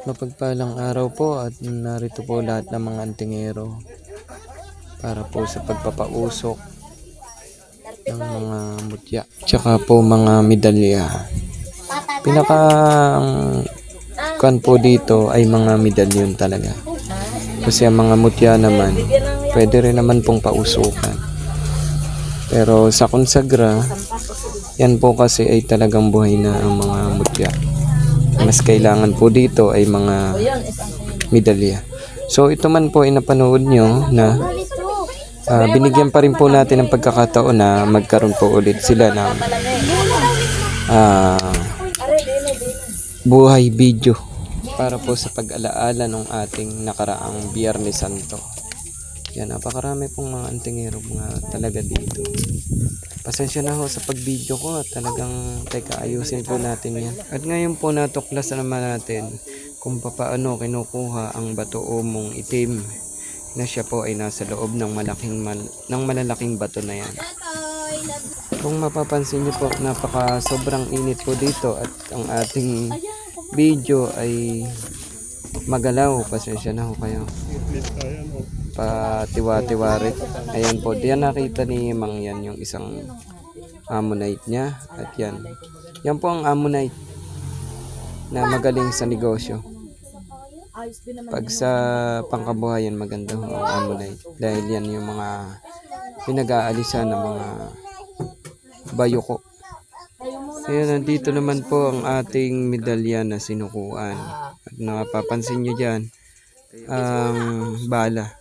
Mapagpalang araw po at narito po lahat ng mga antingero para po sa pagpapausok ng mga mutya. Tsaka po mga medalya. Pinaka kan po dito ay mga medalyon talaga. Kasi ang mga mutya naman, pwede rin naman pong pausukan. Pero sa konsagra, yan po kasi ay talagang buhay na ang mga mutya. Mas kailangan po dito ay mga medalya. So ito man po ay napanood nyo na ah, binigyan pa rin po natin ng pagkakataon na magkaroon po ulit sila ng ah, buhay video para po sa pag-alaala ng ating nakaraang Biyernes Santo. Yan, napakarami pong mga antingero mga talaga dito. Pasensya na ho sa pag-video ko talagang teka ayusin po natin yan. At ngayon po natuklas na naman natin kung papaano kinukuha ang bato umong itim na siya po ay nasa loob ng malaking mal ng malalaking bato na yan. Kung mapapansin niyo po, napaka sobrang init po dito at ang ating video ay magalaw. Pasensya na ho kayo. Patiwa-tiwarik. Ayan po, diyan nakita ni Mang yan yung isang ammonite niya. At yan. Yan po ang ammonite na magaling sa negosyo. Pag sa pangkabuhayan maganda ho ang ammonite. Dahil yan yung mga pinag-aalisan ng mga bayoko. Kaya nandito naman po ang ating medalya na sinukuan. At napapansin nyo dyan, ang bala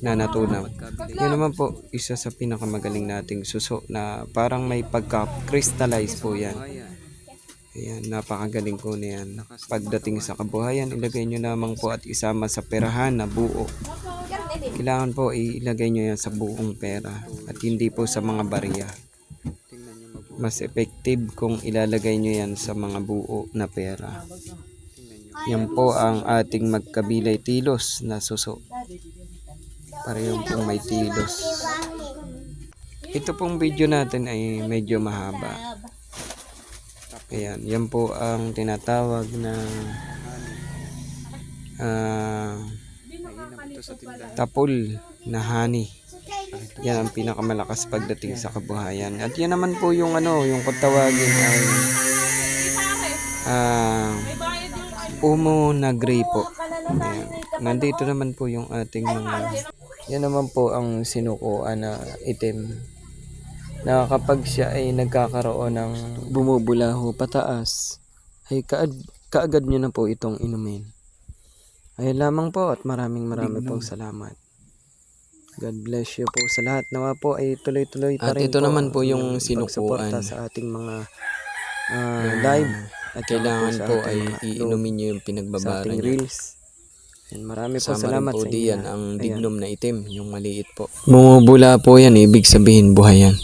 na natunaw. Yan naman po, isa sa pinakamagaling nating suso na parang may pagka-crystallize po yan. Ayan, napakagaling po na yan. Pagdating sa kabuhayan, ilagay nyo lamang po at isama sa perahan na buo. Kailangan po ilagay nyo yan sa buong pera at hindi po sa mga barya. Mas effective kung ilalagay nyo yan sa mga buo na pera. Yan po ang ating magkabilay tilos na suso. Parehong pong may tilos. Ito pong video natin ay medyo mahaba. Ayan, yan po ang tinatawag na ah, tapol na honey. Yan ang pinakamalakas pagdating sa kabuhayan. At yan naman po yung ano, yung kung tawagin ay ah, umo na gray po. Ayan. Nandito naman po yung ating mga yan naman po ang sinukuan na itim na kapag siya ay nagkakaroon ng bumubulaho pataas ay kaag kaagad nyo na po itong inumin. Ayun lamang po at maraming maraming pong salamat. God bless you po sa lahat. Nawa po ay tuloy-tuloy pa At rin ito po naman po yung sinukuan. sa ating mga ah, live at Kailangan po ating ay iinumin nyo yung sa pinagbabara ating niya. reels. And marami po salamat po sa inyo. diyan lahat. ang dignum na itim, yung maliit po. Bumubula po yan, ibig sabihin buhay yan.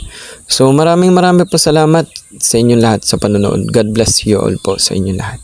So maraming maraming po salamat sa inyo lahat sa panonood. God bless you all po sa inyo lahat.